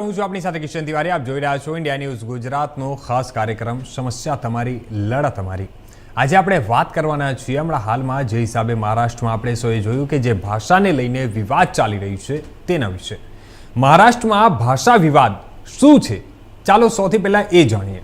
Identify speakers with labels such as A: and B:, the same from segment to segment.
A: હું છું આપણી સાથે કિશન તિવારી. આપ જોઈ રહ્યા છો ઇન્ડિયા ન્યૂઝ ગુજરાતનો ખાસ કાર્યક્રમ. સમસ્યા તમારી, લડત અમારી આજે આપણે વાત કરવાના છીએ. હમણાં હાલમાં જે હિસાબે મહારાષ્ટ્રમાં આપણે સૌએ જોયું કે જે ભાષાને લઈને વિવાદ ચાલી રહ્યું છે તેના વિશે. મહારાષ્ટ્રમાં ભાષા વિવાદ શું છે? ચાલો સૌથી પહેલાં એ જાણીએ.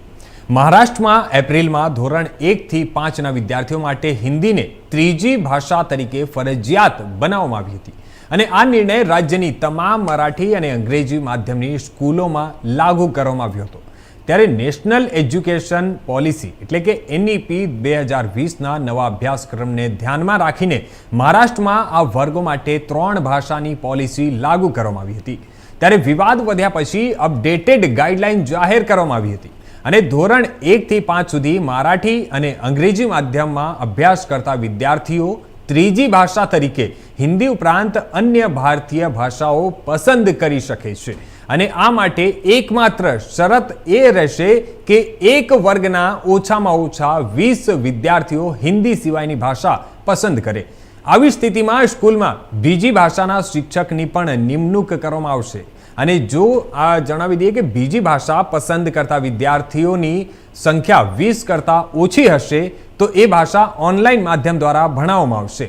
A: મહારાષ્ટ્રમાં એપ્રિલમાં ધોરણ એકથી પાંચના વિદ્યાર્થીઓ માટે હિન્દીને ત્રીજી ભાષા તરીકે ફરજિયાત બનાવવામાં આવી હતી. અને આ નિર્ણય રાજ્યની તમામ મરાઠી અને અંગ્રેજી માધ્યમની સ્કૂલોમાં લાગુ કરવામાં આવ્યો હતો. ત્યારે નેશનલ એજ્યુકેશન પોલિસી એટલે કે એનઈપી બે હજાર વીસના નવા અભ્યાસક્રમને ધ્યાનમાં રાખીને મહારાષ્ટ્રમાં આ વર્ગો માટે ત્રણ ભાષાની પોલિસી લાગુ કરવામાં આવી હતી. ત્યારે વિવાદ વધ્યા પછી અપડેટેડ ગાઈડલાઇન જાહેર કરવામાં આવી હતી અને ધોરણ એકથી પાંચ સુધી મરાઠી અને અંગ્રેજી માધ્યમમાં અભ્યાસ કરતા વિદ્યાર્થીઓ ત્રીજી ભાષા તરીકે હિન્દી ઉપરાંત અન્ય ભારતીય ભાષાઓ પસંદ કરી શકે છે. અને આ માટે એકમાત્ર શરત એ રહેશે કે એક વર્ગના ઓછામાં ઓછા વીસ વિદ્યાર્થીઓ હિન્દી સિવાયની ભાષા પસંદ કરે. આવી સ્થિતિમાં સ્કૂલમાં બીજી ભાષાના શિક્ષકની પણ નિમણૂક કરવામાં આવશે. અને જો આ જણાવી દઈએ કે બીજી ભાષા પસંદ કરતા વિદ્યાર્થીઓની સંખ્યા વીસ કરતાં ઓછી હશે તો એ ભાષા ઓનલાઈન માધ્યમ દ્વારા ભણાવવામાં આવશે.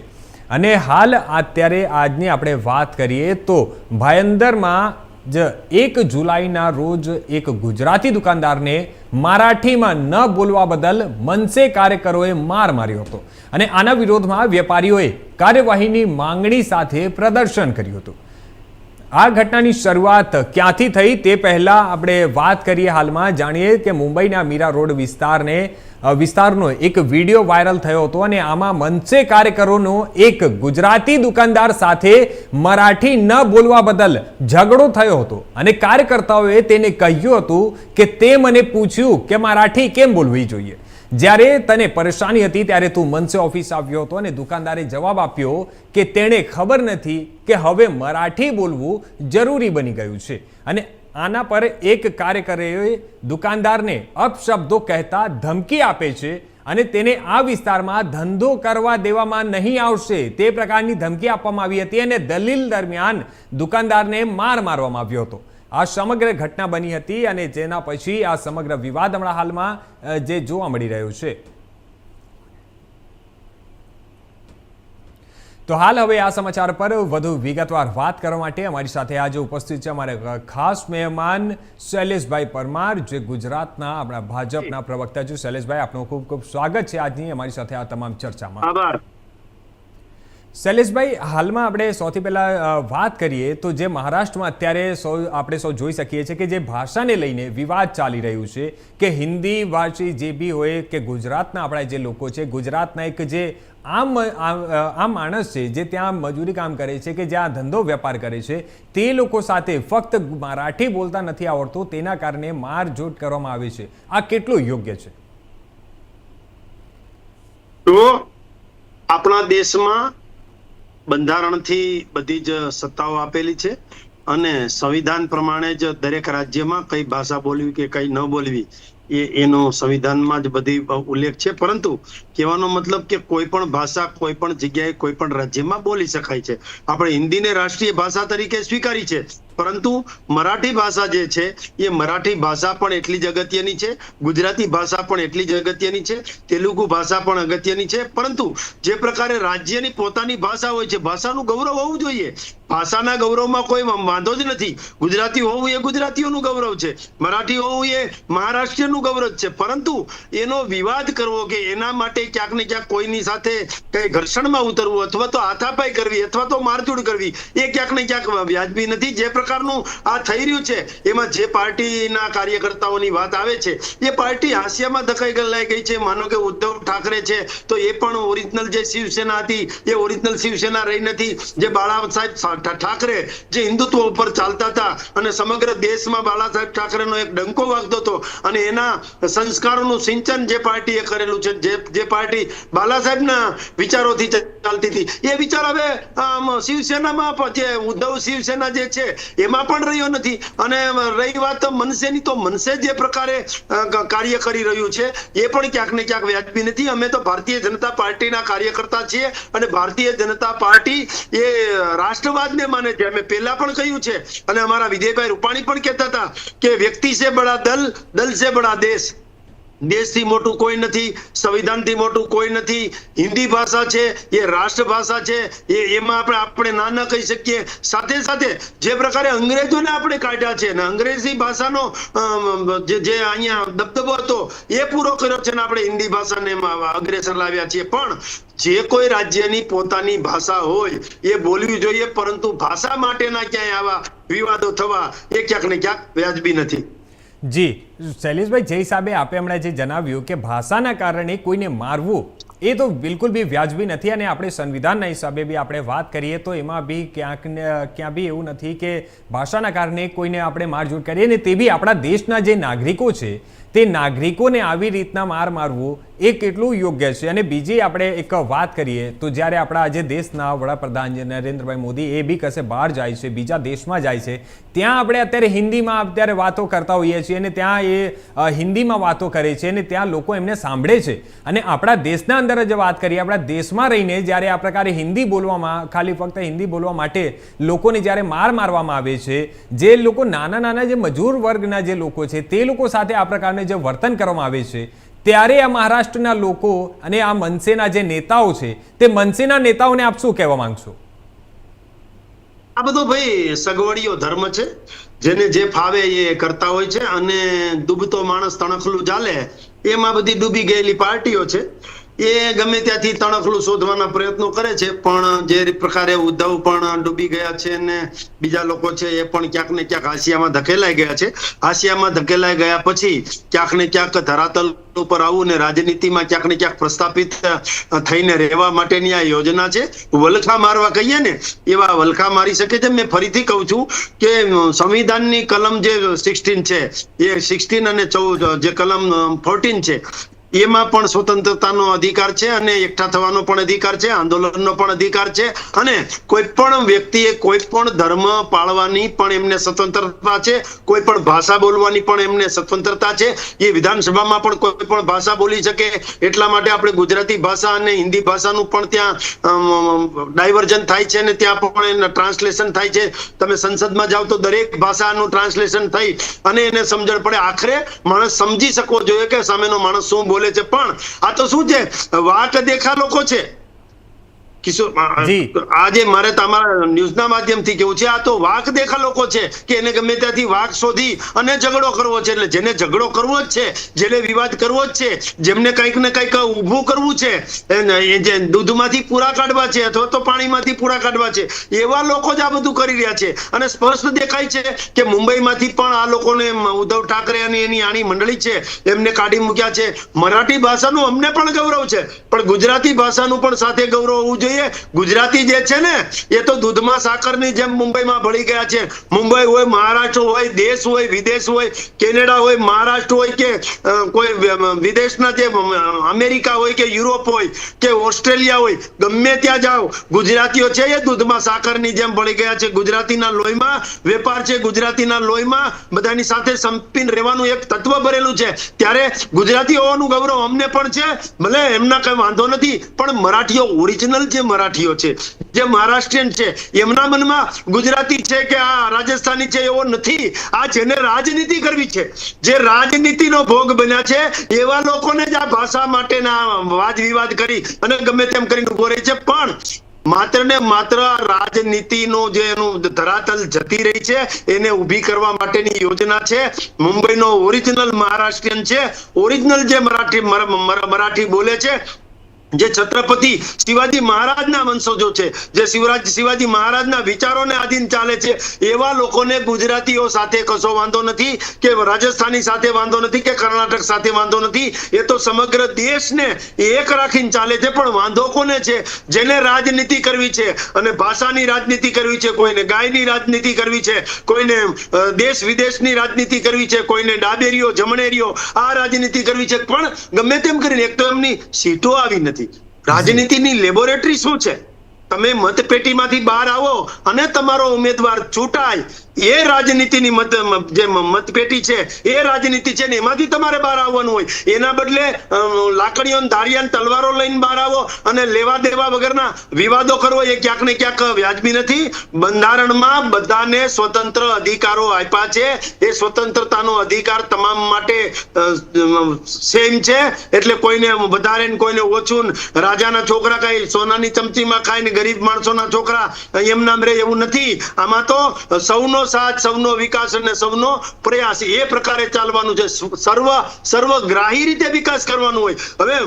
A: અને હાલ અત્યારે આજની આપણે વાત કરીએ તો ભાયંદરમાં જ એક જુલાઈના રોજ એક ગુજરાતી દુકાનદારને મરાઠીમાં ન બોલવા બદલ મનસે કાર્યકરોએ માર માર્યો હતો. અને આના વિરોધમાં વેપારીઓએ કાર્યવાહીની માંગણી સાથે પ્રદર્શન કર્યું હતું. આ ઘટનાની શરૂઆત ક્યાંથી થઈ તે પહેલા આપણે વાત કરીએ હાલમાં. જાણીએ કે મુંબઈના મીરા રોડ વિસ્તારને વિસ્તારનો એક વીડિયો વાયરલ થયો હતો અને આમાં મનસે કાર્યકરોનો એક ગુજરાતી દુકાનદાર સાથે મરાઠી ન બોલવા બદલ ઝઘડો થયો હતો. અને કાર્યકર્તાઓએ તેને કહ્યું હતું કે તે મને પૂછ્યું કે મરાઠી કેમ બોલવી જોઈએ? જ્યારે તને પરેશાની હતી ત્યારે તું મનસે ઓફિસ આવ્યો હતો અને દુકાનદારે જવાબ આપ્યો કે તેણે ખબર નથી કે હવે મરાઠી બોલવું જરૂરી બની ગયું છે. અને આના પર એક કાર્યકરે દુકાનદારને અપશબ્દો કહેતા ધમકી આપે છે અને તેને આ વિસ્તારમાં ધંધો કરવા દેવામાં નહીં આવશે. તે પ્રકારની ધમકી આપવામાં આવી હતી અને દલીલ દરમિયાન દુકાનદારને માર મારવામાં આવ્યો હતો. આ સમગ્ર ઘટના બની હતી અને જેના પછી આ સમગ્ર વિવાદ હમણાં હાલમાં જે જોવા મળી રહ્યો છે. તો હાલ હવે આ સમાચાર પર વધુ વિગતવાર વાત કરવા માટે અમારી સાથે આજે ઉપસ્થિત છે અમારે ખાસ મહેમાન શૈલેષભાઈ પરમાર, જે ગુજરાતના આપણા ભાજપના પ્રવક્તા છે. શૈલેષભાઈ, આપનું ખૂબ ખૂબ સ્વાગત છે આજની અમારી સાથે આ તમામ ચર્ચામાં.
B: આભાર.
A: શૈલેષભાઈ, હાલમાં આપણે સૌથી પહેલાં વાત કરીએ તો જે મહારાષ્ટ્રમાં અત્યારે સૌ, આપણે સૌ જોઈ શકીએ છીએ કે જે ભાષાને લઈને વિવાદ ચાલી રહ્યું છે કે હિન્દી ભાષી જે બી હોય કે ગુજરાતના આપણા જે લોકો છે, ગુજરાતના એક જે આમ આમ માણસ છે, જે ત્યાં મજૂરી કામ કરે છે કે જ્યાં ધંધો વેપાર કરે છે, તે લોકો સાથે ફક્ત મરાઠી બોલતા નથી આવડતું, તેના કારણે મારઝૂટ કરવામાં આવે છે. આ કેટલું યોગ્ય છે?
B: તો આપણા દેશમાં બંધારણથી બધી જ સત્તાઓ આપેલી છે અને સંવિધાન પ્રમાણે જ દરેક રાજ્યમાં કઈ ભાષા બોલવી કે કઈ ન બોલવી એ એનો સંવિધાનમાં જ બધી ઉલ્લેખ છે. પરંતુ કહેવાનો મતલબ કે કોઈ પણ ભાષા, કોઈ પણ જગ્યાએ, કોઈ પણ રાજ્યમાં બોલી શકાય છે. આપણે હિન્દીને રાષ્ટ્રીય ભાષા તરીકે સ્વીકારી છે. પરંતુ મરાઠી ભાષા જે છે, એ મરાઠી ભાષા પણ એટલી જ અગત્યની છે, ગુજરાતી ભાષા પણ એટલી જ અગત્યની છે, તેલુગુ ભાષા પણ અગત્યની છે, પરંતુ જે પ્રકારે રાજ્યની પોતાની ભાષા હોય છે, ભાષાનું ગૌરવ હોવું જોઈએ. ભાષાના ગૌરવમાં કોઈ વાંધો જ નથી. ગુજરાતી હોવું એ ગુજરાતીઓનું ગૌરવ છે. મરાઠી હોવું એ મહારાષ્ટ્રીયનું ગૌરવ છે. પરંતુ એનો વિવાદ કરવો કે એના માટે ક્યાંક ને ક્યાંક કોઈની સાથે કઈ ઘર્ષણમાં ઉતરવું અથવા તો હાથાપાઈ કરવી અથવા તો મારઝૂડ કરવી, એ ક્યાંક ને ક્યાંક વ્યાજબી નથી. જે પ્રકારનું આ થઈ રહ્યું છે. એમાં જે પાર્ટીના કાર્યકર્તાઓની વાત આવે છે, એ પાર્ટી હાસ્યામાં ધકાઈ ગયેલાઈ ગઈ છે, માનો કે ઉદ્ધવ ઠાકરે છે, તો એ પણ ઓરિજિનલ જે શિવસેના હતી, એ ઓરિજિનલ શિવસેના રહી નથી. જે બાળા સાહેબ ઠાકરે જે હિન્દુત્વ ઉપર ચાલતા હતા અને સમગ્ર દેશમાં બાળા સાહેબ ઠાકરેનો એક ડંકો વાગતો હતો અને એના સંસ્કારોનું સિંચન જે પાર્ટીએ કરેલું છે, જે જે પાર્ટી બાલા સાહેબના વિચારોથી ચાલતી હતી. એ વિચાર હવે શિવસેનામાં જે ઉદ્ધવ શિવસેના જે છે, એમાં પણ રહ્યો નથી. અને રહી વાત મનસેની, તો મનસે જે પ્રકારે કાર્ય કરી રહ્યું છે, એ પણ ક્યાંક ને ક્યાંક વ્યાજબી નથી. અમે તો ભારતીય જનતા પાર્ટીના કાર્યકર્તા છીએ અને ભારતીય જનતા પાર્ટી એ રાષ્ટ્રવાદને માને છે. અમે પહેલા પણ કહ્યું છે. અને અમારા વિજયભાઈ રૂપાણી પણ કહેતા હતા કે વ્યક્તિ સે બડા દલ દલ સે બડા દેશ. દેશથી મોટું કોઈ નથી, સંવિધાનથી મોટું કોઈ નથી. હિન્દી ભાષા છે, એ રાષ્ટ્રભાષા છે, એ એમાં આપણે આપણે ના ના કહી શકીએ. સાથે સાથે જે પ્રકારે અંગ્રેજોને આપણે કાઢ્યા છે ને અંગ્રેજી ભાષાનો જે જે અહીંયા દબદબો હતો, એ પૂરો કર્યો છે ને આપણે હિન્દી ભાષાને અગ્રેસર લાવ્યા છીએ. પણ જે કોઈ રાજ્યની પોતાની ભાષા હોય, એ બોલવી જોઈએ, પરંતુ ભાષા માટેના ક્યાંય આવા વિવાદો થવા, એ ક્યાંક ને ક્યાંક વ્યાજબી નથી.
A: જી, શૈલેષભાઈ જય સાબે આપે હમણાં જે જણાવ્યું કે ભાષાના કારણે કોઈને મારવું, એ તો બિલકુલ બી વ્યાજબી નથી અને આપણે સંવિધાનના હિસાબે બી આપણે વાત કરીએ તો એમાં બી ક્યાંક ક્યાં બી એવું નથી કે ભાષાના કારણે કોઈને આપણે મારઝૂડ કરીએ ને તે બી આપણા દેશના જે નાગરિકો છે, તે નાગરિકોને આવી રીતના માર મારવું એ કેટલું યોગ્ય છે? અને બીજી આપણે એક વાત કરીએ, તો જ્યારે આપણા આજે દેશના વડાપ્રધાન નરેન્દ્રભાઈ મોદી, એ બી કશે બહાર જાય છે, બીજા દેશમાં જાય છે, ત્યાં આપણે અત્યારે હિન્દીમાં અત્યારે વાતો કરતા હોઈએ છીએ અને ત્યાં એ હિન્દીમાં વાતો કરે છે અને ત્યાં લોકો એમને સાંભળે છે. અને આપણા દેશના અંદર જ વાત કરીએ, આપણા દેશમાં રહીને જ્યારે આ પ્રકારે હિન્દી બોલવામાં, ખાલી ફક્ત હિન્દી બોલવા માટે લોકોને જ્યારે માર મારવામાં આવે છે, જે લોકો નાના નાના જે મજૂર વર્ગના જે લોકો છે, તે લોકો સાથે આ પ્રકારનું જે વર્તન કરવામાં આવે છે ત્યારે આ મહારાષ્ટ્રના લોકો અને આ મનસેના જે નેતાઓ છે, તે મનસેના નેતાઓને આપ શું કહેવા માંગશો?
B: આ બધો ભાઈ સગવડીયો ધર્મ છે. જેને જે ફાવે એ કરતા હોય છે અને ડૂબતો માણસ તણખલું ચાલે, એમાં બધી ડૂબી ગયેલી પાર્ટીઓ છે. એ ગમે ત્યાંથી તણખલું શોધવાના પ્રયત્નો કરે છે, પણ જે પ્રકારે ઉદ્ધવ પણ ડૂબી ગયા છે અને બીજા લોકો છે એ પણ ક્યાંક ને ક્યાંક આસિયામાં ધકેલાઈ ગયા છે. આસિયામાં ધકેલાઈ ગયા પછી ક્યાંક ને ક્યાંક ધરાતલ ઉપર આવું ને રાજનીતિમાં ક્યાંક ને ક્યાંક પ્રસ્થાપિત થઈને રહેવા માટેની આ યોજના છે. વલખા મારવા કહીએ ને, એવા વલખા મારી શકે છે. મેં ફરીથી કહું છું કે સંવિધાનની કલમ જે સિક્સટીન છે, એ સિક્સટીન અને ચૌદ, જે કલમ ફોર્ટીન છે એમાં પણ સ્વતંત્રતાનો અધિકાર છે અને એકઠા થવાનો પણ અધિકાર છે, આંદોલનનો પણ અધિકાર છે અને કોઈ પણ વ્યક્તિએ કોઈ પણ ધર્મ પાળવાની પણ એમને સ્વતંત્રતા છે કોઈ પણ ભાષા બોલવાની પણ એમને સ્વતંત્રતા છે. એ વિધાનસભામાં પણ કોઈ પણ ભાષા બોલી શકે એટલા માટે આપણે ગુજરાતી ભાષા અને હિન્દી ભાષાનું પણ ત્યાં ડાયવર્જન થાય છે અને ત્યાં પણ એને ટ્રાન્સલેશન થાય છે. તમે સંસદમાં જાઓ તો દરેક ભાષાનું ટ્રાન્સલેશન થઈ અને એને સમજણ પડે. આખરે માણસ સમજી શકવો જોઈએ કે સામેનો માણસ શું બોલે છે. પણ આ તો શું છે? વાટ દેખા લોકો છે. કિશોર આજે મારે તમારા ન્યૂઝના માધ્યમથી કેવું છે આ તો વાક દેખા લોકો છે કે એને ગમે ત્યાંથી વાક શોધી અને ઝઘડો કરવો છે. એટલે જેને ઝઘડો કરવો જ છે જેને વિવાદ કરવો જ છે જેમને કંઈક ને કંઈક ઊભું કરવું છે જે દૂધમાંથી પૂરા કાઢવા છે અથવા તો પાણીમાંથી પૂરા કાઢવા છે એવા લોકો જ આ બધું કરી રહ્યા છે. અને સ્પષ્ટ દેખાય છે કે મુંબઈમાંથી પણ આ લોકોને ઉદ્ધવ ઠાકરે અને એની આણી મંડળી છે એમને કાઢી મૂક્યા છે. મરાઠી ભાષાનું અમને પણ ગૌરવ છે પણ ગુજરાતી ભાષાનું પણ સાથે ગૌરવ હોવું જોઈએ. ગુજરાતી જે છે ને, એ તો દૂધમાં સાકરની જેમ મુંબઈમાં ભળી ગયા છે. મુંબઈ હોય, મહારાષ્ટ્ર હોય, દેશ હોય, વિદેશ હોય, કેનેડા હોય, મહારાષ્ટ્ર હોય કે કોઈ વિદેશના જે અમેરિકા હોય કે યુરોપ હોય કે ઓસ્ટ્રેલિયા હોય, ગમે ત્યાં જાઓ, ગુજરાતીઓ છે એ દૂધમાં સાકરની જેમ ભળી ગયા છે. ગુજરાતીના લોહીમાં વેપાર છે, ગુજરાતીના લોહીમાં બધાની સાથે સંપીન રહેવાનું એક તત્વ ભરેલું છે. ત્યારે ગુજરાતી હોવાનું ગૌરવ અમને પણ છે. ભલે એમના કઈ વાંધો નથી, પણ મરાઠીઓ ઓરિજિનલ જે મરાઠીઓ છે. જે મહારાષ્ટ્રીયન છે, એમના મનમાં ગુજરાતી છે કે આ રાજસ્થાની છે એવો નથી. આ જેને રાજનીતિ કરવી છે. જે રાજનીતિનો ભોગ બન્યા છે, એવા લોકોને જ આ ભાષા માટેના વાદ વિવાદ કરી અને ગમે તેમ કરીને ઊભો રહે છે. પણ માત્ર ને માત્ર રાજનીતિનો જે એનું ધરાતલ જતી રહી છે, એને ઊભી કરવા માટેની યોજના છે. મુંબઈનો ઓરિજિનલ મહારાષ્ટ્રીયન છે. ઓરિજિનલ જે મરાઠી મર- મર- મરાઠી બોલે છે જે છત્રપતિ શિવાજી મહારાજના વંશજો છે, જે શિવરાજ, શિવાજી મહારાજના વિચારોને આધીન ચાલે છે, એવા લોકોને ગુજરાતીઓ સાથે કશો વાંધો નથી કે રાજસ્થાની સાથે વાંધો નથી કે કર્ણાટક સાથે વાંધો નથી. એ તો સમગ્ર દેશને એક રાખીને ચાલે છે, પણ વાંધો કોને છે? જેને રાજનીતિ કરવી છે અને ભાષાની રાજનીતિ કરવી છે, કોઈને ગાયની રાજનીતિ કરવી છે, કોઈને દેશ વિદેશની રાજનીતિ કરવી છે, કોઈને ડાબેરીઓ, જમણેરીઓ આ રાજનીતિ કરવી છે, પણ ગમે તેમ કરીને એક તો એમની સીટો આવી નથી. રાજનીતિની લેબોરેટરી શું છે? તમે મતપેટીમાંથી બહાર આવો અને તમારો ઉમેદવાર ચૂંટાય. એ રાજનીતિની મત, જે મતપેટી છે, એ રાજનીતિ છે ને એમાંથી તમારે બહાર આવવાનું હોય. એના બદલે લાકડીઓ ને ધારિયા તલવારો લઈને બહાર આવો અને લેવા દેવા વગરના વિવાદો કરવો એ ક્યાંક ને ક્યાંક વ્યાજબી નથી. બંધારણમાં બધાને સ્વતંત્ર અધિકારો આપ્યા છે. એ સ્વતંત્રતાનો અધિકાર તમામ માટે સેમ છે. એટલે કોઈને વધારે ને કોઈને ઓછું રાજાના છોકરા કઈ સોનાની ચમચીમાં ખાય ને ગરીબ માણસોના છોકરા, એમ નામ રહે એવું નથી. આમાં તો સૌનો સાથ, સૌનો વિકાસ અને સૌનો પ્રયાસ એ પ્રકારે ચાલવાનું છે. સર્વ, સર્વગ્રાહી રીતે વિકાસ કરવાનું હોય. હવે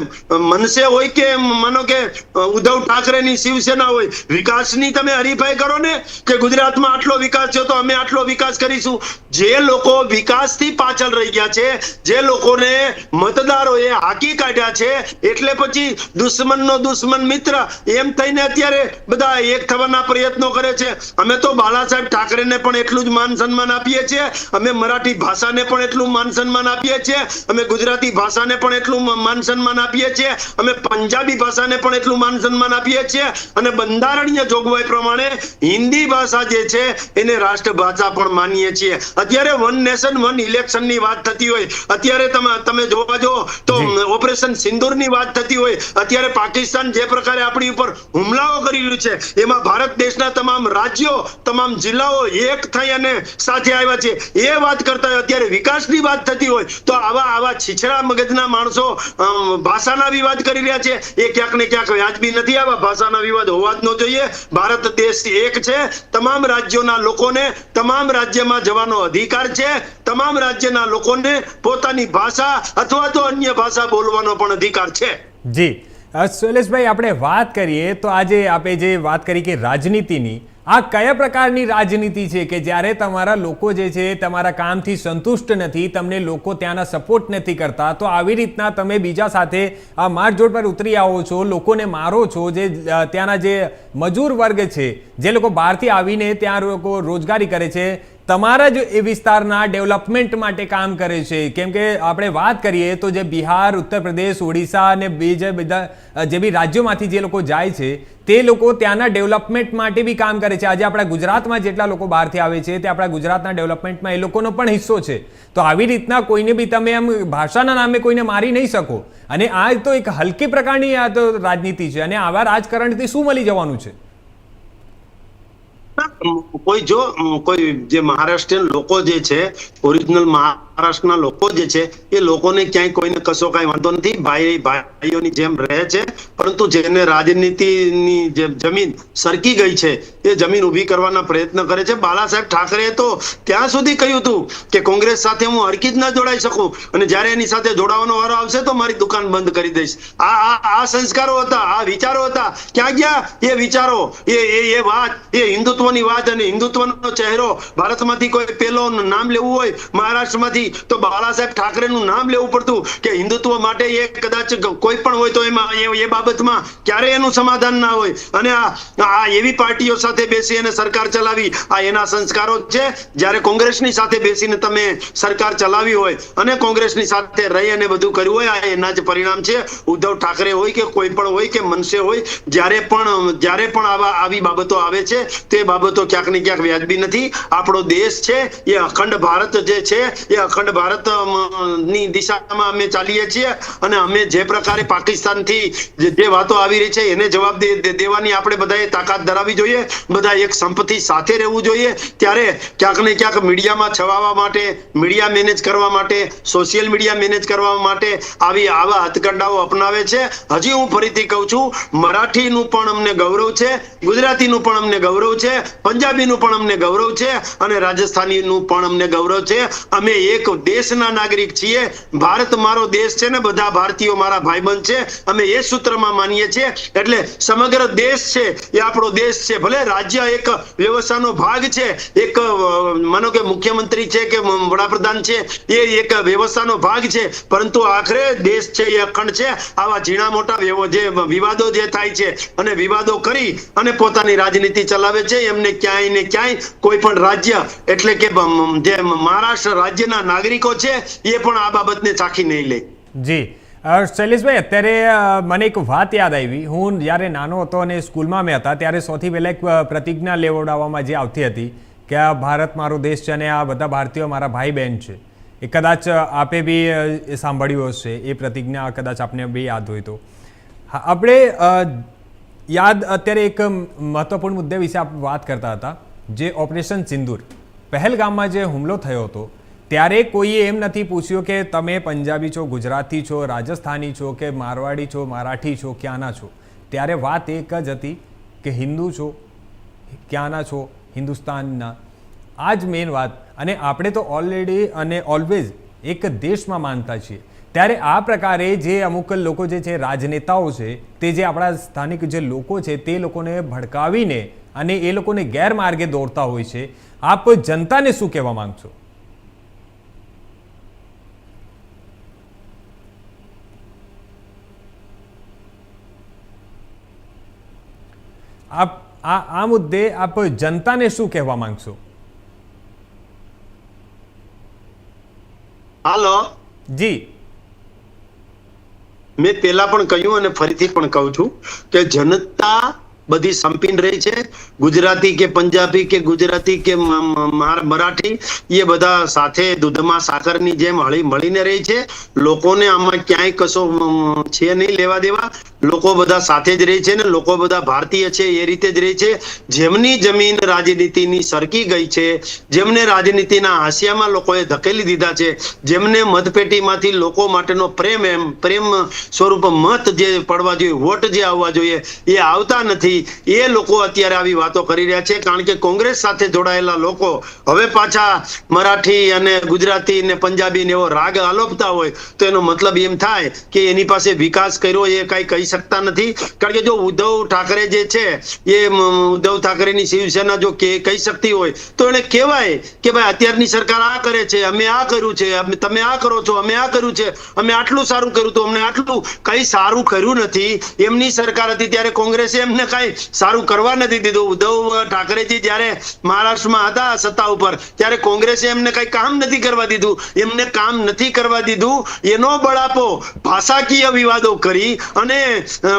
B: મનસે હોય કે માનો કે ઉદ્ધવ ઠાકરેની શિવસેના હોય, વિકાસની તમે હરીફાઈ કરો ને કે ગુજરાતમાં આટલો વિકાસ છે તો અમે આટલો વિકાસ કરીશું? જે લોકો વિકાસથી પાછળ રહી ગયા છે, જે લોકોને મતદારોએ હાકી કાઢ્યા છે, એટલે પછી દુશ્મનનો દુશ્મન મિત્ર એમ થઈને અત્યારે બધા એક થવાના પ્રયત્નો કરે છે. અમે તો બાલા સાહેબ ઠાકરેને પણ એટલું જ માન સન્માન આપીએ છીએ. અમે મરાઠી ભાષાને પણ એટલું માન સન્માન આપીએ છીએ. અમે ગુજરાતી ભાષાને પણ એટલું માન સન્માન આપીએ છીએ. અમે પંજાબી ભાષાને પણ એટલું માન સન્માન આપીએ છીએ. અને બંધારણીય જોગવાઈ પ્રમાણે હિન્દી ભાષા જે છે એને રાષ્ટ્રભાષા પણ માનીએ છીએ. અત્યારે વન નેશન વન ઇલેક્શનની વાત થતી હોય. અત્યારે તમે તમે જોવા જો તો
A: ઓપરેશન
B: ઓપરેશન સિંદૂરની વાત થતી હોય. અત્યારે પાકિસ્તાન જે પ્રકારે આપણી ઉપર હુમલાઓ કરી રહ્યું છે એમાં ભારત દેશના તમામ રાજ્યો તમામ જિલ્લાઓ એક અને સાથે આવ્યા છે. એ વાત કરતા હોય અત્યારે વિકાસની વાત થતી હોય તો આવા આવા છીછરા મગજના માણસો ભાષાના વિવાદ કરી રહ્યા છે. એ ક્યાંક ને ક્યાંક વ્યાજબી નથી આવા ભાષાના વિવાદ હોવા જ ન જોઈએ. ભારત દેશ એક છે. તમામ રાજ્યોના લોકોને, તમામ રાજ્યમાં જવાનો અધિકાર છે. તમામ રાજ્યના લોકોને પોતાની ભાષા અથવા તો અન્ય ભાષા બોલવાનો પણ અધિકાર છે.
A: જી. શૈલેષભાઈ, આપણે વાત કરીએ તો આજે આપણે જે વાત કરી કે રાજનીતિની આ કયા પ્રકારની રાજનીતિ છે કે જ્યારે તમારા લોકો જે છે તમારા કામથી સંતુષ્ટ નથી, તમને લોકો ત્યાંના સપોર્ટ નથી કરતા, તો આવી રીતના તમે બીજા સાથે આ મારજોડ પર ઉતરી આવો છો, લોકોને મારો છો, જે ત્યાંના જે મજૂર વર્ગ છે, જે લોકો બહારથી આવીને ત્યાં લોકો રોજગારી કરે છે તમારા જ એ વિસ્તારના ડેવલપમેન્ટ માટે કામ કરે છે. કેમ કે આપણે વાત કરીએ તો જે બિહાર, ઉત્તર પ્રદેશ, ઓડિશા અને બીજા બધા જે બી રાજ્યોમાંથી જે લોકો જાય છે, તે લોકો ત્યાંના ડેવલપમેન્ટ માટે બી કામ કરે છે. આજે આપણા ગુજરાતમાં જેટલા લોકો બહારથી આવે છે, તે આપણા ગુજરાતના ડેવલપમેન્ટમાં એ લોકોનો પણ હિસ્સો છે. તો આવી રીતના કોઈને બી તમે એમ ભાષાના નામે કોઈને મારી નહીં શકો. અને આ તો એક હલકી પ્રકારની આ તો રાજનીતિ છે અને આવા રાજકારણથી શું મળી જવાનું છે?
B: કોઈ જો અમ, કોઈ જે મહારાષ્ટ્રીયન લોકો જે છે ઓરિજિનલ મહારાષ્ટ્રના લોકો જે છે, એ લોકોને ક્યાંય કોઈને કશો કાંઈ વાંધો નથી. ભાઈ, ભાઈઓની જેમ રહે છે, પરંતુ જેને રાજનીતિની જે જમીન સરકી ગઈ છે, એ જમીન ઊભી કરવાના પ્રયત્ન કરે છે. બાલા સાહેબ ઠાકરેએ તો ત્યાં સુધી કહ્યું હતું કે કોંગ્રેસ સાથે હું હરકી જ ના જોડાઈ શકું અને જ્યારે એની સાથે જોડાવાનો વારો આવશે તો મારી દુકાન બંધ કરી દઈશ. આ આ સંસ્કારો હતા, આ વિચારો હતા. ક્યાં ગયા? એ વિચારો, એ એ એ વાત, એ હિન્દુત્વની વાત અને હિન્દુત્વનો ચહેરો ભારતમાંથી કોઈ પેલો નામ લેવું હોય, મહારાષ્ટ્રમાંથી તો બાળા સાહેબ ઠાકરેનું નામ લેવું પડતું કે હિન્દુત્વ માટે એ કદાચ કોઈ પણ હોય તો એમાં એ બાબતમાં ક્યારે એનું સમાધાન ના હોય. અને આ એવી પાર્ટીઓ સાથે બેસી અને સરકાર ચલાવી, આ એના સંસ્કારો છે. જ્યારે કોંગ્રેસની સાથે બેસીને તમે સરકાર ચલાવી હોય અને કોંગ્રેસની સાથે રહી અને બધું કર્યું હોય, આ એના જ પરિણામ છે. ઉદ્ધવ ઠાકરે હોય કે કોઈ પણ હોય કે મનસે હોય, જ્યારે પણ જ્યારે પણ આવા આવી બાબતો આવે છે, તે બાબતો ક્યાંક ને ક્યાંક વ્યાજબી નથી. આપણો દેશ છે, એ અખંડ ભારત જે છે, એ અખંડ ભારતની દિશામાં અમે ચાલીએ છીએ અને અમે જે પ્રકારે પાકિસ્તાનથી જે વાતો આવી રહી છે એને જવાબ દેવાની આપણે બધાએ તાકાત ધરાવી જોઈએ. બધા એક સંપથી સાથે રહેવું જોઈએ. ત્યારે ક્યાંક ને ક્યાંક મીડિયામાં છવાવા માટે, મીડિયા મેનેજ કરવા માટે, સોશિયલ મીડિયા મેનેજ કરવા માટે આવી, આવા હથકંડાઓ અપનાવે છે. હજી હું ફરીથી કહું છું, મરાઠીનું પણ અમને ગૌરવ છે, ગુજરાતીનું પણ અમને ગૌરવ છે, પંજાબીનું પણ અમને ગૌરવ છે અને રાજસ્થાનીનું પણ અમને ગૌરવ છે. અમે એક દેશના નાગરિક છીએ. ભારત મારો દેશ છે ને, બધા ભારતીયો મારા ભાઈબંધ છે. અમે એ સૂત્રમાં માનીએ છીએ. એટલે સમગ્ર દેશ છે, એ આપણો દેશ છે. ભલે રાજ્ય એક વ્યવસ્થાનો ભાગ છે, એક માનો કે મુખ્યમંત્રી છે કે વડાપ્રધાન છે, એ એક વ્યવસ્થાનો ભાગ છે. પરંતુ આખરે દેશ છે, એ અખંડ છે. આવા ઝીણા મોટા જે વિવાદો જે થાય છે, અને વિવાદો કરી અને પોતાની રાજનીતિ ચલાવે છે, એમને ક્યાંય ને ક્યાંય કોઈ પણ રાજ્ય, એટલે કે જે મહારાષ્ટ્ર રાજ્યના નાગરિકો છે, એ પણ આ બાબતને ચાખી નહીં લે.
A: જી. શૈલેષભાઈ, અત્યારે મને એક વાત યાદ આવી. હું જ્યારે નાનો હતો અને સ્કૂલમાં મેં હતા, ત્યારે સૌથી પહેલાં એક પ્રતિજ્ઞા લેવડાવવામાં જે આવતી હતી કે આ ભારત મારો દેશ છે અને આ બધા ભારતીયો મારા ભાઈ બહેન છે. એ કદાચ આપે બી એ સાંભળ્યું હશે. એ પ્રતિજ્ઞા કદાચ આપને બી યાદ હોય તો. આપણે યાદ અત્યારે એક મહત્વપૂર્ણ મુદ્દે વિશે વાત કરતા હતા, જે ઓપરેશન સિંદૂર. પહેલગામમાં જે હુમલો થયો હતો ત્યારે કોઈએ એમ નથી પૂછ્યું કે તમે પંજાબી છો, ગુજરાતી છો, રાજસ્થાની છો કે મારવાડી છો, મરાઠી છો, ક્યાંના છો? ત્યારે વાત એક જ હતી કે હિન્દુ છો, ક્યાંના છો? હિન્દુસ્તાનના. આ જ મેઇન વાત. અને આપણે તો ઓલરેડી અને ઓલવેઝ એક દેશમાં માનતા છીએ. ત્યારે આ પ્રકારે જે અમુક લોકો જે છે, રાજનેતાઓ છે, તે જે આપણા સ્થાનિક જે લોકો છે, તે લોકોને ભડકાવીને અને એ લોકોને ગેરમાર્ગે દોરતા હોય છે, આપ જનતાને શું કહેવા માંગશો? આપ આ આ મુદ્દે આપ જનતાને શું કહેવા માંગશો?
B: હાલો.
A: જી.
B: મેં પેલા પણ કહ્યું અને ફરીથી પણ કહું છું કે જનતા બધી સંપીન રહી છે. ગુજરાતી કે પંજાબી કે ગુજરાતી કે મરાઠી, એ બધા સાથે દૂધમાં સાકરની જેમ હળી મળીને રહી છે. લોકોને આમાં ક્યાંય કશો છે નહીં લેવા દેવા. લોકો બધા સાથે જ રહી છે ને લોકો બધા ભારતીય છે, એ રીતે જ રહી છે. જેમની જમીન રાજનીતિની સરકી ગઈ છે, જેમને રાજનીતિના હાંસિયામાં લોકોએ ધકેલી દીધા છે, જેમને મતપેટીમાંથી લોકો માટેનો પ્રેમ એમ, પ્રેમ સ્વરૂપ મત જે પડવા જોઈએ, વોટ જે આવવા જોઈએ, એ આવતા નથી. એ લોકો અત્યારે આવી વાતો કરી રહ્યા છે, કારણ કે કોંગ્રેસ સાથે જોડાયેલા લોકો હવે પાછા મરાઠી અને ગુજરાતી ને પંજાબી ને એવો રાગ આલોપતા હોય, તો એનો મતલબ એમ થાય કે એની પાસે વિકાસ કર્યો એ કઈ કહી શકતા નથી. કારણ કે જો ઉદ્ધવ ઠાકરે જે છે, એ ઉદ્ધવ ઠાકરેની શિવસેના જો કહી શકતી હોય, તો એને કહેવાય કે ભાઈ અત્યારની સરકાર આ કરે છે, અમે આ કર્યું છે તમે આ કરો છો, અમે આ કર્યું છે, અમે આટલું સારું કર્યું તો અમને આટલું કઈ સારું કર્યું નથી. એમની સરકાર હતી ત્યારે કોંગ્રેસે એમને કઈ સારું કરવા નથી દીધું. ઉદ્ધવ ઠાકરેજી જ્યારે મહારાષ્ટ્રમાં હતા સત્તા ઉપર, ત્યારે કોંગ્રેસે એમને કઈ કામ નથી કરવા દીધું. એમને કામ નથી કરવા દીધું. એનો બળાપો ભાષાકીય વિવાદો કરી અને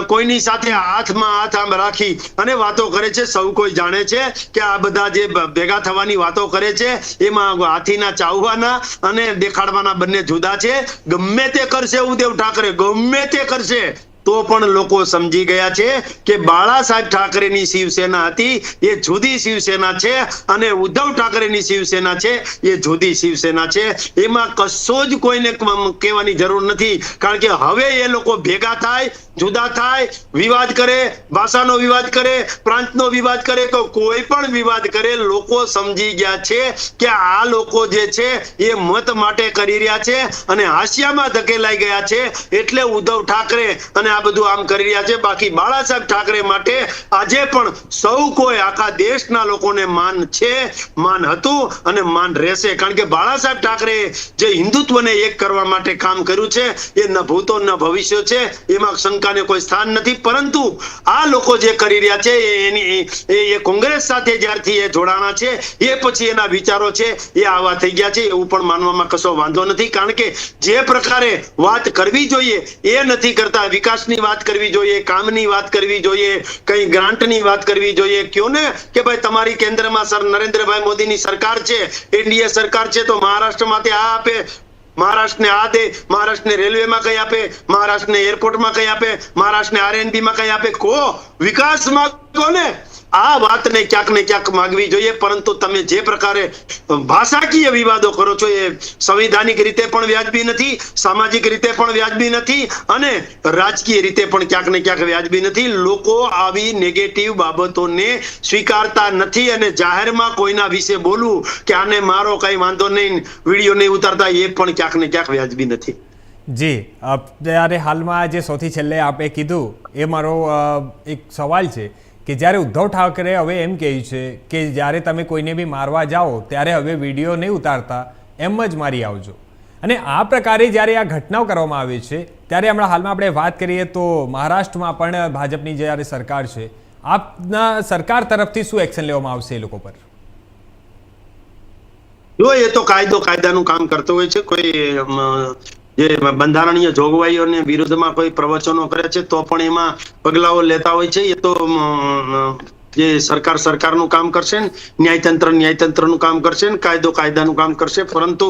B: કોઈની સાથે હાથમાં હાથ આમ રાખી અને વાતો કરે છે. સૌ કોઈ જાણે છે કે આ બધા જે ભેગા થવાની વાતો કરે છે, એમાં હાથીના ચાવવાના અને દેખાડવાના બંને જુદા છે. ગમે તે કરશે ઉદ્ધવ ઠાકરે, ગમે તે કરશે તો પણ લોકો સમજી ગયા છે કે બાળા સાહેબ ઠાકરેની શિવસેના હતી, એ જુદી શિવસેના છે અને ઉદ્ધવ ઠાકરેની શિવસેના છે, એ જુદી શિવસેના છે. એમાં કશો જ કોઈને કહેવાની જરૂર નથી. કારણ કે હવે એ લોકો ભેગા થાય જુદા થાય, વિવાદ કરે, ભાષાનો વિવાદ કરે, પ્રાંતનો વિવાદ કરે, તો કોઈ પણ વિવાદ કરે, લોકો સમજી ગયા છે કે આ લોકો જે છે એ મત માટે કરી રહ્યા છે અને હાસ્યામાં ધકેલાઈ ગયા છે. એટલે ઉદ્ધવ ઠાકરે અને આ બધું આમ કરી રહ્યા છે. બાકી બાળાસાહેબ ઠાકરે માટે આજે પણ સૌ કોઈ આખા દેશના લોકોને માન છે, માન હતું અને માન રહેશે. કારણ કે બાળા સાહેબ ઠાકરે જે હિન્દુત્વને એક કરવા માટે કામ કર્યું છે, એ ન ભૂતો ન ભવિષ્ય છે. એમાં શંકાને કોઈ સ્થાન નથી. પરંતુ આ લોકો જે કરી રહ્યા છે એની, એ કોંગ્રેસ સાથે જ્યારથી એ જોડાણા છે, એ પછી એના વિચારો છે, એ આવા થઈ ગયા છે, એવું પણ માનવામાં કશો વાંધો નથી. કારણ કે જે પ્રકારે વાત કરવી જોઈએ, એ નથી કરતા. વિકાસની વાત કરવી જોઈએ, કામની વાત કરવી જોઈએ, કઈ ગ્રાન્ટની વાત કરવી જોઈએ. કયો ને? કે ભાઈ તમારી કેન્દ્રમાં સર નરેન્દ્રભાઈ મોદીની સરકાર છે, એનડીએ સરકાર છે, તો મહારાષ્ટ્રમાંથી આ આપે. મહારાષ્ટ્રને આ દે મહારાષ્ટ્રને રેલવેમાં કઈ આપે, મહારાષ્ટ્રને એરપોર્ટમાં કઈ આપે, મહારાષ્ટ્રને આરએનબી માં કઈ આપે? કો? વિકાસ માંગો ને? આ વાતને ક્યાંક ને ક્યાંક માગવી જોઈએ, પરંતુ તમે જે પ્રકારે ભાષાકીય વિવાદો કરો છો એ સંવિધાનિક રીતે પણ વ્યાજબી નથી, સામાજિક રીતે પણ વ્યાજબી નથી, અને રાજકીય રીતે પણ ક્યાંક ને ક્યાંક વ્યાજબી નથી. લોકો આવી નેગેટિવ બાબતોને સ્વીકારતા નથી અને જાહેરમાં કોઈના વિશે બોલવું કે આને મારો કઈ વાંધો નહીં, વીડિયો નહીં ઉતારતા, એ પણ ક્યાંક ને ક્યાંક વ્યાજબી નથી.
A: જી અત્યારે હાલમાં જે સૌથી છેલ્લે આપે કીધું, એ મારો એક સવાલ છે. કે જ્યારે ઉદ્ધવ ઠાકરે હવે એમ કહ્યું છે કે જ્યારે તમે કોઈને બી મારવા જાઓ, ત્યારે હવે વીડિયો નહીં ઉતારતા, એમ જ મારી આવજો. અને આ પ્રકારે જ્યારે આ ઘટનાઓ કરવામાં આવે છે, ત્યારે હમણાં હાલમાં આપણે વાત કરીએ તો મહારાષ્ટ્રમાં પણ ભાજપની જ્યારે સરકાર છે, આપના સરકાર તરફથી શું એક્શન લેવામાં આવશે એ લોકો પર?
B: જો એ તો કાયદો કાયદાનું કામ કરતો હોય છે, કોઈ જે બંધારણીય જોગવાઈઓને વિરુદ્ધમાં કોઈ પ્રવચનો કરે છે, તો પણ એમાં પગલાઓ લેતા હોય છે. એ તો જે સરકાર સરકારનું કામ કરશે ન્યાયતંત્ર ન્યાયતંત્રનું કામ કરશે કાયદો કાયદાનું કામ કરશે. પરંતુ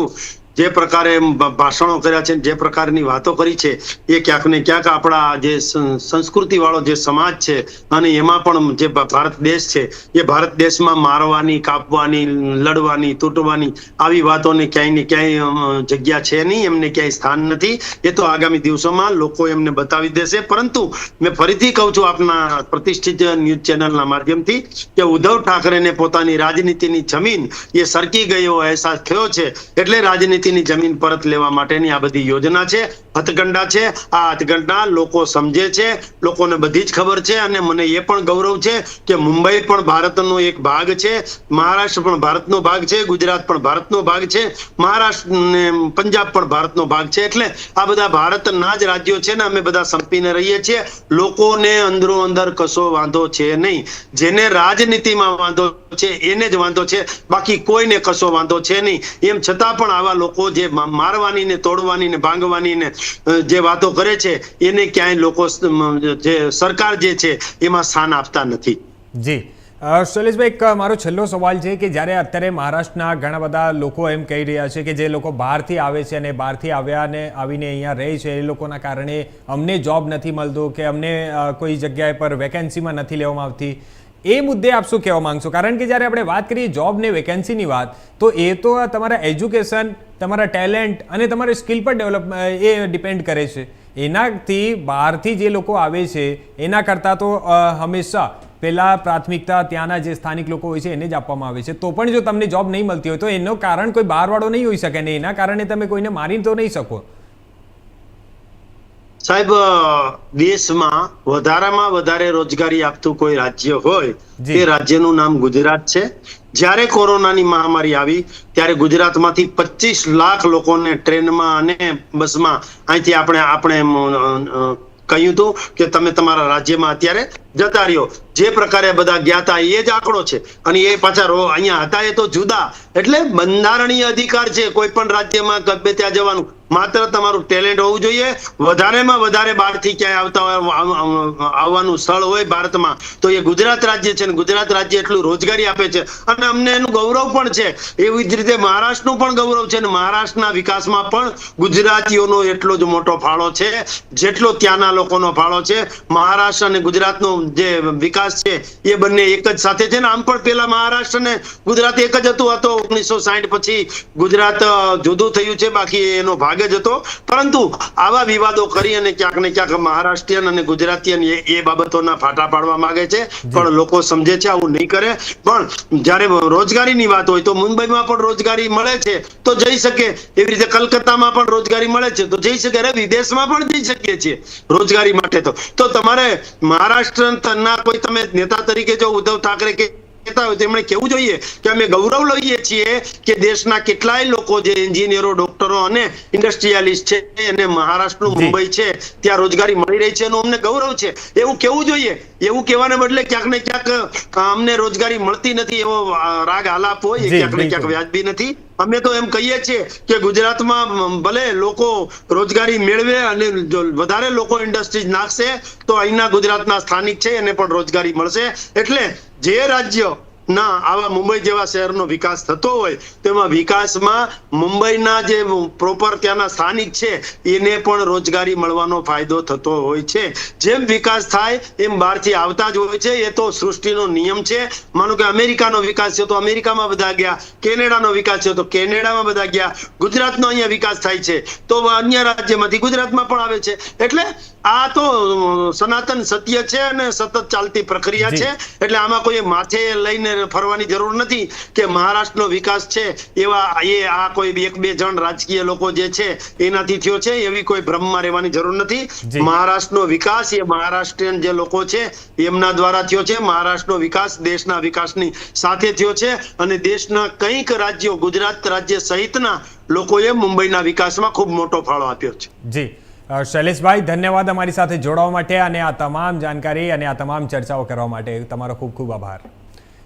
B: જે પ્રકારે ભાષણો કર્યા છે, જે પ્રકારની વાતો કરી છે, એ ક્યાંક ને ક્યાંક આપણા જે સંસ્કૃતિ વાળો જે સમાજ છે અને એમાં પણ જે ભારત દેશ છે, એ ભારત દેશમાં મારવાની, કાપવાની, લડવાની, તૂટવાની આવી વાતોને ક્યાંય ને ક્યાંય જગ્યા છે નહીં, એમને ક્યાંય સ્થાન નથી. એ તો આગામી દિવસોમાં લોકો એમને બતાવી દેશે. પરંતુ મેં ફરીથી કહું છું આપના પ્રતિષ્ઠિત ન્યૂઝ ચેનલના માધ્યમથી કે ઉદ્ધવ ઠાકરેને પોતાની રાજનીતિની જમીન એ સરકી ગયો, અહેસાસ થયો છે. એટલે રાજનીતિની જમીન પરત લેવા માટેની આ બધી યોજના છે, હથગંડા છે, આ હથગંડા લોકો સમજે છે, લોકોને બધી જ ખબર છે અને મને એ પણ ગૌરવ છે કે મુંબઈ પણ ભારતનો એક ભાગ છે, મહારાષ્ટ્ર પણ ભારતનો ભાગ છે, ગુજરાત પણ ભારતનો ભાગ છે, મહારાષ્ટ્ર પંજાબ પણ ભારતનો ભાગ છે. એટલે આ બધા ભારતના જ રાજ્યો છે ને અમે બધા સંપીને રહીએ છીએ. લોકોને અંદરો અંદર કશો વાંધો છે નહીં. જેને રાજનીતિમાં વાંધો છે, એને જ વાંધો છે. બાકી કોઈને કશો વાંધો છે નહીં. એમ છતાં પણ આવા લોકો જે મારવાની ને તોડવાની ને ભાંગવાની ને જે વાતો કરે છે, એને ક્યાંય લોકો જે સરકાર જે છે, એમાં સ્થાન આપતા નથી.
A: જી. શૈલેષભાઈ, એક મારો છેલ્લો સવાલ છે કે જ્યારે અત્યારે મહારાષ્ટ્રના ઘણા બધા લોકો એમ કહી રહ્યા છે કે જે લોકો બહારથી આવે છે અને બહારથી આવ્યા અને આવીને અહીંયા રહે છે, એ લોકોના કારણે અમને જોબ નથી મળતો કે અમને કોઈ જગ્યાએ પર વેકેન્સીમાં નથી લેવામાં આવતી. એ મુદ્દે આપ શું કહેવા માંગશો? કારણ કે જ્યારે આપણે વાત કરીએ જોબ ને વેકેન્સીની વાત, તો એ તો તમારા એજ્યુકેશન તમારા ટેલેન્ટ અને તમારી સ્કિલ પર ડેવલપ એ ડિપેન્ડ કરે છે. એનાથી બહારથી જે લોકો આવે છે, એના કરતાં તો હંમેશા પહેલાં પ્રાથમિકતા ત્યાંના જે સ્થાનિક લોકો હોય છે એને જ આપવામાં આવે છે. તો પણ જો તમને જોબ નહીં મળતી હોય તો એનો કારણ કોઈ બહારવાળો નહીં હોઈ શકે ને એના કારણે તમે કોઈને મારી તો નહીં શકો.
B: સાહેબ દેશમાં વધારામાં વધારે રોજગારી આપતું કોઈ રાજ્ય હોય તે રાજ્યનું નામ ગુજરાત છે. જ્યારે કોરોનાની મહામારી આવી ત્યારે ગુજરાતમાંથી પચીસ લાખ લોકોને ટ્રેનમાં અને બસમાં અહીંથી આપણે આપણે કહ્યું હતું કે તમે તમારા રાજ્યમાં અત્યારે જતા રહ્યો જે પ્રકારે બધા ગયા હતા એ જ આંકડો છે. અને એ પાછા અહીંયા હતા એ તો જુદા. એટલે બંધારણીય અધિકાર છે કોઈ પણ રાજ્યમાં ગમે ત્યાં જવાનું. માત્ર તમારું ટેલેન્ટ હોવું જોઈએ. વધારેમાં વધારે બહારથી ક્યાંય આવતા હોય, આવ- આવ- આવવાનું સ્થળ હોય ભારતમાં તો એ ગુજરાત રાજ્ય છે ને ગુજરાત રાજ્ય એટલું રોજગારી આપે છે. અને અમને એનું ગૌરવ પણ છે. એવી જ રીતે મહારાષ્ટ્રનું પણ ગૌરવ છે અને મહારાષ્ટ્રના વિકાસમાં પણ ગુજરાતીઓનો એટલો જ મોટો ફાળો છે જેટલો ત્યાંના લોકોનો ફાળો છે. મહારાષ્ટ્ર અને ગુજરાતનો જે વિકાસ છે એ બંને એક જ સાથે છે ને આમ પણ પેલા મહારાષ્ટ્ર ને ગુજરાત એક જ હતું. હતો ઓગણીસો સાહીઠ પછી ગુજરાત જુદું થયું છે બાકી એનો ભાગ જ હતો. પરંતુ આવા વિવાદો કરી અને ક્યાંક ને ક્યાંક મહારાષ્ટ્રીયન અને ગુજરાતીયન એ બાબતોના ફાટા પાડવા માંગે છે. પણ લોકો સમજે છે આવું નહીં કરે. પણ જ્યારે રોજગારીની વાત હોય તો મુંબઈમાં પણ રોજગારી મળે છે. તો જઈ શકે. એવી રીતે કલકત્તામાં પણ રોજગારી મળે છે. તો જઈ શકે. વિદેશમાં પણ જઈ શકીએ છીએ રોજગારી માટે તો. તો તમારે મહારાષ્ટ્રના કોઈ તમે નેતા તરીકે જો ઉદ્ધવ ઠાકરે કે કહેતા હોય તેમણે કેવું જોઈએ કે અમે ગૌરવ લઈએ છીએ કે દેશના કેટલાય લોકો જે એન્જિનિયરો ડોક્ટરો અને ઇન્ડસ્ટ્રીયાલિસ્ટ છે અને મહારાષ્ટ્રનું મુંબઈ છે ત્યાં રોજગારી મળી રહી છે એનું અમને ગૌરવ છે. એવું કેવું જોઈએ. એવું કહેવાને બદલે ક્યાંક ને ક્યાંક અમને રોજગારી મળતી નથી એવો રાગ આલાપ હોય ક્યાંક ને ક્યાંક વ્યાજબી નથી. અમે તો એમ કહીએ છીએ કે ગુજરાતમાં ભલે લોકો રોજગારી મેળવે અને વધારે લોકો ઇન્ડસ્ટ્રીઝ નાખશે, તો અહીંના ગુજરાતના સ્થાનિક છે, એને પણ રોજગારી મળશે. એટલે જે રાજ્ય ના, આવા મુંબઈ જેવા શહેરનો વિકાસ થતો હોય, તેમાં વિકાસમાં મુંબઈના જે પ્રોપર ત્યાંના સ્થાનિક છે, એને પણ રોજગારી મળવાનો ફાયદો થતો હોય છે. જેમ વિકાસ થાય, એમ બહારથી આવતા જ હોય છે. એ તો સૃષ્ટિનો નિયમ છે. માનો કે અમેરિકાનો વિકાસ છે તો અમેરિકામાં બધા ગયા, કેનેડાનો વિકાસ છે તો કેનેડામાં બધા ગયા. ગુજરાતનો અહીંયા વિકાસ થાય છે. તો અન્ય રાજ્યમાંથી ગુજરાતમાં પણ આવે છે. એટલે આ તો સનાતન સત્ય છે અને સતત ચાલતી પ્રક્રિયા છે. એટલે આમાં કોઈ માથે લઈને ફરવાની જરૂર નથી કે મહારાષ્ટ્રનો વિકાસ છે એવા એ આ કોઈ એક બે જણ રાજકીય લોકો જે છે એનાથી થયો છે એવી કોઈ ભ્રમમાં રહેવાની જરૂર નથી. મહારાષ્ટ્રનો વિકાસ એ મહારાષ્ટ્રીયન જે લોકો છે એમના દ્વારા થયો છે. મહારાષ્ટ્રનો વિકાસ દેશના વિકાસની સાથે થયો છે અને દેશના કંઈક રાજ્યો ગુજરાત રાજ્ય સહિતના લોકોએ મુંબઈના વિકાસમાં ખૂબ મોટો ફાળો આપ્યો છે.
A: જી. શૈલેષભાઈ, ધન્યવાદ અમારી સાથે જોડાવા માટે અને આ તમામ જાણકારી અને આ તમામ ચર્ચાઓ કરવા માટે તમારો ખૂબ ખૂબ આભાર.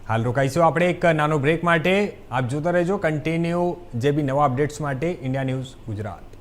A: હાલ રોકાઈશું આપણે એક નાનો બ્રેક માટે. આપ જોતા રહેજો કન્ટિન્યુ જે બી નવા અપડેટ્સ માટે ઇન્ડિયા ન્યૂઝ ગુજરાત.